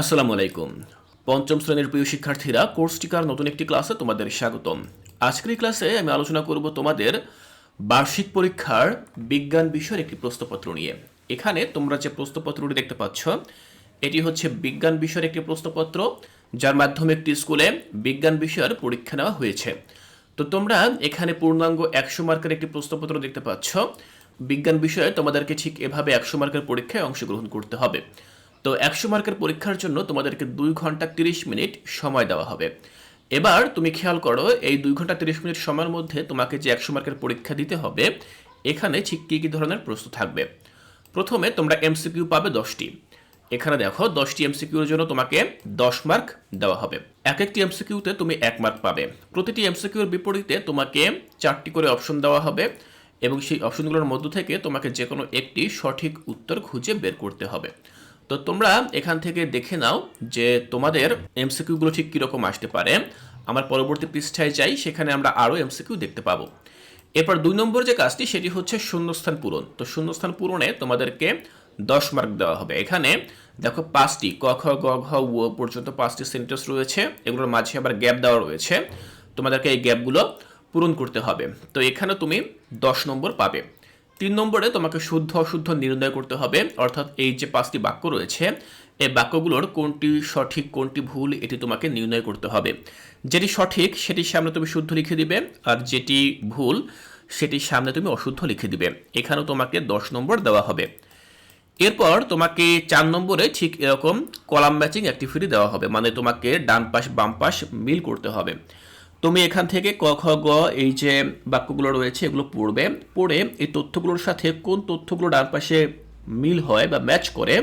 আসসালামু আলাইকুম। পঞ্চম শ্রেণির প্রিয় শিক্ষার্থীরা, কোর্স টিকার নতুন একটি ক্লাসে তোমাদের স্বাগতম। আজকের এই ক্লাসে আমি আলোচনা করব তোমাদের বার্ষিক পরীক্ষার বিজ্ঞান বিষয়ের একটি প্রশ্নপত্র নিয়ে। এখানে তোমরা যে প্রশ্নপত্রটি দেখতে পাচ্ছ, এটি হচ্ছে বিজ্ঞান বিষয়ের একটি প্রশ্নপত্র, যার মাধ্যমে একটি স্কুলে বিজ্ঞান বিষয়ের পরীক্ষা নেওয়া হয়েছে। তো তোমরা এখানে পূর্ণাঙ্গ একশো মার্কের একটি প্রশ্নপত্র দেখতে পাচ্ছ। বিজ্ঞান বিষয়ে তোমাদেরকে ঠিক এভাবে একশো মার্কের পরীক্ষায় অংশগ্রহণ করতে হবে। তো একশো মার্কের পরীক্ষার জন্য তোমাদেরকে দুই ঘণ্টা তিরিশ মিনিট সময় দেওয়া হবে। এবার তুমি খেয়াল করো, এই দুই ঘণ্টা তিরিশ মিনিট সময়ের মধ্যে তোমাকে যে একশো মার্কের পরীক্ষা দিতে হবে, এখানে ঠিক কী কী ধরনের প্রশ্ন থাকবে? প্রথমে তোমরা এমসিকিউ পাবে দশটি। এখানে দেখো, দশটি এমসিকিউর জন্য তোমাকে দশ মার্ক দেওয়া হবে। এক একটি এমসিকিউতে তুমি এক মার্ক পাবে। প্রতিটি এমসিকিউর বিপরীতে তোমাকে চারটি করে অপশন দেওয়া হবে এবং সেই অপশনগুলোর মধ্য থেকে তোমাকে যে কোনো একটি সঠিক উত্তর খুঁজে বের করতে হবে। তো তোমরা এখান থেকে দেখে নাও যে তোমাদের এমসিকিউগুলো ঠিক কীরকম আসতে পারে। আমার পরবর্তী পৃষ্ঠায় যাই, সেখানে আমরা আরও এমসিকিউ দেখতে পাবো। এরপর দুই নম্বর যে কাজটি, সেটি হচ্ছে শূন্যস্থান পূরণ। তো শূন্যস্থান পূরণে তোমাদেরকে দশ মার্ক দেওয়া হবে। এখানে দেখো পাঁচটি, ক, খ, গ, ঘ ও পর্যন্ত পাঁচটি সেন্টেন্স রয়েছে, এগুলোর মাঝে আবার গ্যাপ দেওয়া রয়েছে। তোমাদেরকে এই গ্যাপগুলো পূরণ করতে হবে। তো এখানে তুমি দশ নম্বর পাবে। তিন নম্বরে তোমাকে শুদ্ধ অশুদ্ধ নির্ণয় করতে হবে, অর্থাৎ এই যে পাঁচটি বাক্য রয়েছে, এই বাক্যগুলোর কোনটি সঠিক, কোনটি ভুল, এটি তোমাকে নির্ণয় করতে হবে। যেটি সঠিক, সেটির সামনে তুমি শুদ্ধ লিখে দিবে, আর যেটি ভুল, সেটির সামনে তুমি অশুদ্ধ লিখে দিবে। এখানেও তোমাকে দশ নম্বর দেওয়া হবে। এরপর তোমাকে চার নম্বরে ঠিক এরকম কলাম ম্যাচিং অ্যাক্টিভিটি দেওয়া হবে মানে তোমাকে ডান পাশ, বাম পাশ মিল করতে হবে। তুমি এখান থেকে ক, খ, গ, এই যে বাক্যগুলো রয়েছে, এগুলো পড়বে। পড়ে এই তথ্যগুলোর সাথে কোন তথ্যগুলো ডান পাশে মিল হয় বা ম্যাচ করে,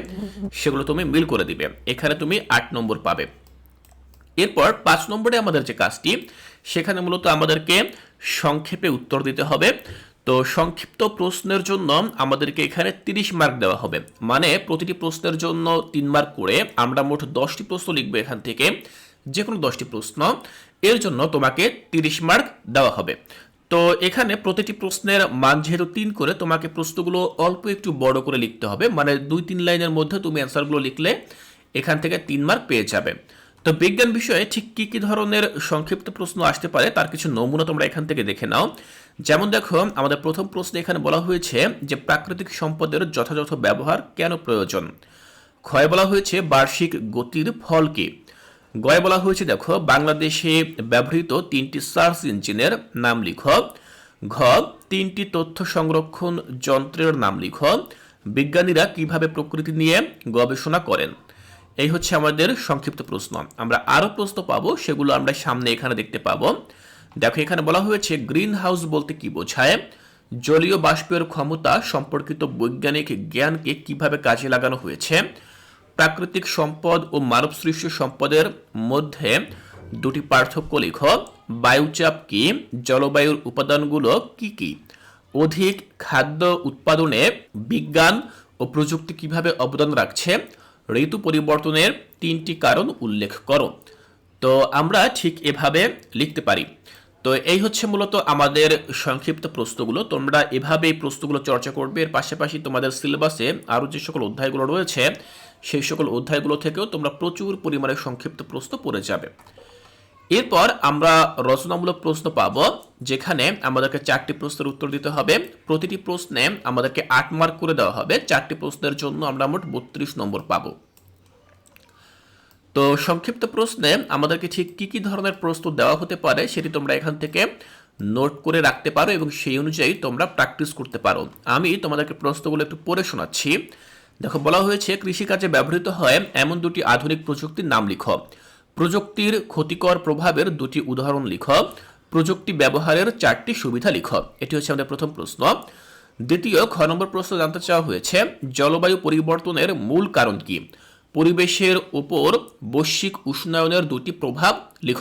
সেগুলো তুমি মিল করে দিবে। এখানে তুমি আট নম্বর পাবে। এরপর পাঁচ নম্বরে আমাদের যে কাজটি, সেখানে মূলত আমাদেরকে সংক্ষেপে উত্তর দিতে হবে। তো সংক্ষিপ্ত প্রশ্নের জন্য আমাদেরকে এখানে তিরিশ মার্ক দেওয়া হবে। মানে প্রতিটি প্রশ্নের জন্য তিন মার্ক করে আমরা মোট দশটি প্রশ্ন লিখব এখান থেকে। যে কোনো দশটি প্রশ্ন। এর জন্য তোমাকে তিরিশ মার্ক দেওয়া হবে। তো এখানে প্রতিটি প্রশ্নের মান যেহেতু তিন করে, তোমাকে প্রশ্নগুলো অল্প একটু বড় করে লিখতে হবে। মানে দুই তিন লাইনের মধ্যে তুমি অ্যান্সারগুলো লিখলে এখান থেকে তিন মার্ক পেয়ে যাবে। তো বিজ্ঞান বিষয়ে ঠিক কী কী ধরনের সংক্ষিপ্ত প্রশ্ন আসতে পারে তার কিছু নমুনা তোমরা এখান থেকে দেখে নাও। যেমন দেখো, আমাদের প্রথম প্রশ্নে এখানে বলা হয়েছে যে প্রাকৃতিক সম্পদের যথাযথ ব্যবহার কেন প্রয়োজন? ক্ষয় বলা হয়েছে বার্ষিক গতির ফল কি? গয়ে বলা হয়েছে, দেখো, বাংলাদেশে ব্যবহৃত তিনটি সার্চ ইঞ্জিনের নাম লিখো। ঘ, তিনটি তথ্য সংরক্ষণ যন্ত্রের নাম লিখো। বিজ্ঞানীরা কীভাবে প্রকৃতি নিয়ে গবেষণা করেন? এই হচ্ছে আমাদের সংক্ষিপ্ত প্রশ্ন। আমরা আরও প্রশ্ন পাবো, সেগুলো আমরা সামনে এখানে দেখতে পাবো। দেখো, এখানে বলা হয়েছে গ্রিন হাউস বলতে কি বোঝায়? জলীয় বাষ্পের ক্ষমতা সম্পর্কিত বৈজ্ঞানিক জ্ঞানকে কীভাবে কাজে লাগানো হয়েছে? প্রাকৃতিক সম্পদ ও মানবসৃষ্ট সম্পদের মধ্যে দুটি পার্থক্য লিখ। বায়ুচাপ কি? জলবায়ুর উপাদানগুলো কি কি? অধিক খাদ্য উৎপাদনে বিজ্ঞান ও প্রযুক্তি কীভাবে অবদান রাখছে? ঋতু পরিবর্তনের তিনটি কারণ উল্লেখ করো। তো আমরা ঠিক এভাবে লিখতে পারি। তো এই হচ্ছে মূলত আমাদের সংক্ষিপ্ত প্রশ্নগুলো। তোমরা এভাবে এই প্রশ্নগুলো চর্চা করবে। এর পাশাপাশি তোমাদের সিলেবাসে আরও যে সকল অধ্যায়গুলো রয়েছে সেই সকল অধ্যায়গুলো থেকেও তোমরা প্রচুর পরিমাণে সংক্ষিপ্ত প্রশ্ন পড়ে যাবে। এরপর আমরা রচনামূলক প্রশ্ন পাব, যেখানে আমাদেরকে চারটি প্রশ্নের উত্তর দিতে হবে। প্রতিটি প্রশ্নে আমাদেরকে আট মার্ক করে দেওয়া হবে। চারটি প্রশ্নের জন্য আমরা মোট বত্রিশ নম্বর পাবো। তো সংক্ষিপ্ত প্রশ্নে আমাদেরকে ঠিক কী কী ধরনের প্রশ্ন দেওয়া হতে পারে সেটি তোমরা এখান থেকে নোট করে রাখতে পারো এবং সেই অনুযায়ী তোমরা প্র্যাকটিস করতে পারো। আমি তোমাদেরকে প্রশ্নগুলো একটু পড়ে শোনাচ্ছি। দেখো, বলা হয়েছে কৃষিকাজে ব্যবহৃত হয় এমন দুটি আধুনিক প্রযুক্তির নাম লিখো। প্রযুক্তির ক্ষতিকর প্রভাবের দুটি উদাহরণ লিখ। প্রযুক্তি ব্যবহারের চারটি সুবিধা লিখ। এটি হচ্ছে আমাদের প্রথম প্রশ্ন। দ্বিতীয়, খ নম্বর প্রশ্ন জানতে চাওয়া হয়েছে, জলবায়ু পরিবর্তনের মূল কারণ কি? পরিবেশের উপর বৈশ্বিক উষ্ণায়নের দুটি প্রভাব লিখ।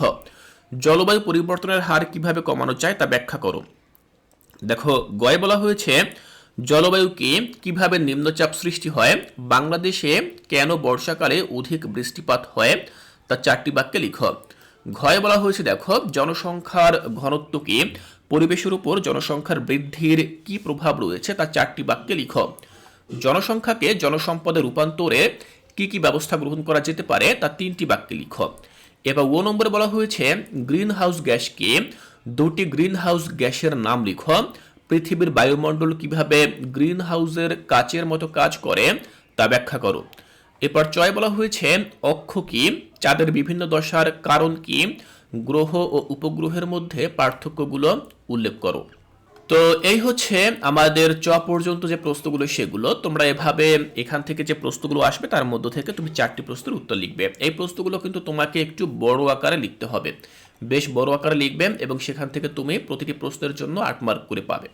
জলবায়ু পরিবর্তনের হার কীভাবে কমানো যায় তা ব্যাখ্যা করো। দেখো, গয়ে বলা হয়েছে জলবায়ুকে কীভাবে নিম্নচাপ সৃষ্টি হয়, বাংলাদেশে কেন বর্ষাকালে অধিক বৃষ্টিপাত হয়, তা চারটি বাক্যে লিখ। ঘয়ে বলা হয়েছে, দেখো, জনসংখ্যার ঘনত্বকে পরিবেশের উপর জনসংখ্যার বৃদ্ধির কি প্রভাব রয়েছে, তা চারটি বাক্যে লিখ। জনসংখ্যাকে জনসম্পদে রূপান্তরে কি কি ব্যবস্থা গ্রহণ করা যেতে পারে, তা তিনটি বাক্যে লিখো। এবার ও নম্বরে বলা হয়েছে গ্রিন হাউস গ্যাসকে দুটি গ্রিন হাউস গ্যাসের নাম লিখো। পৃথিবীর বায়ুমণ্ডল কীভাবে গ্রিন হাউসের কাচের মতো কাজ করে, তা ব্যাখ্যা করো। এরপর চয় বলা হয়েছে, অক্ষ কি, চাঁদের বিভিন্ন দশার কারণ কি, গ্রহ ও উপগ্রহের মধ্যে পার্থক্যগুলো উল্লেখ করো। তো এই হচ্ছে আমাদের চ পর্যন্ত যে প্রশ্নগুলো, সেগুলো। তোমরা এভাবে এখান থেকে যে প্রশ্নগুলো আসবে, তার মধ্য থেকে তুমি চারটি প্রশ্নের উত্তর লিখবে। এই প্রশ্নগুলো কিন্তু তোমাকে একটু বড় আকারে লিখতে হবে। বেশ বড় আকারে লিখবে এবং সেখান থেকে তুমি প্রতিটি প্রশ্নের জন্য আট মার্ক করে পাবে।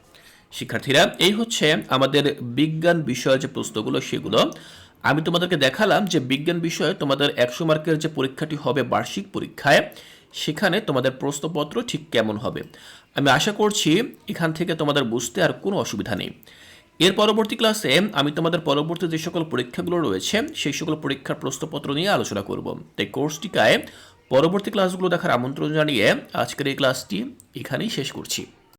শিক্ষার্থীরা, এই হচ্ছে আমাদের বিজ্ঞান বিষয়ের যে প্রশ্নগুলো সেগুলো। আমি তোমাদেরকে দেখালাম যে বিজ্ঞান বিষয়ে তোমাদের একশো মার্কের যে পরীক্ষাটি হবে বার্ষিক পরীক্ষায়, সেখানে তোমাদের প্রশ্নপত্র ঠিক কেমন হবে। আমি আশা করছি এখান থেকে তোমাদের বুঝতে আর কোনো অসুবিধা নেই। এর পরবর্তী ক্লাসে আমি তোমাদের পরবর্তী যে সকল পরীক্ষাগুলো রয়েছে, সেই সকল পরীক্ষার প্রশ্নপত্র নিয়ে আলোচনা করব। তাই কোর্সটিকায় পরবর্তী ক্লাসগুলো দেখার আমন্ত্রণ জানিয়ে আজকের এই ক্লাসটি এখানেই শেষ করছি।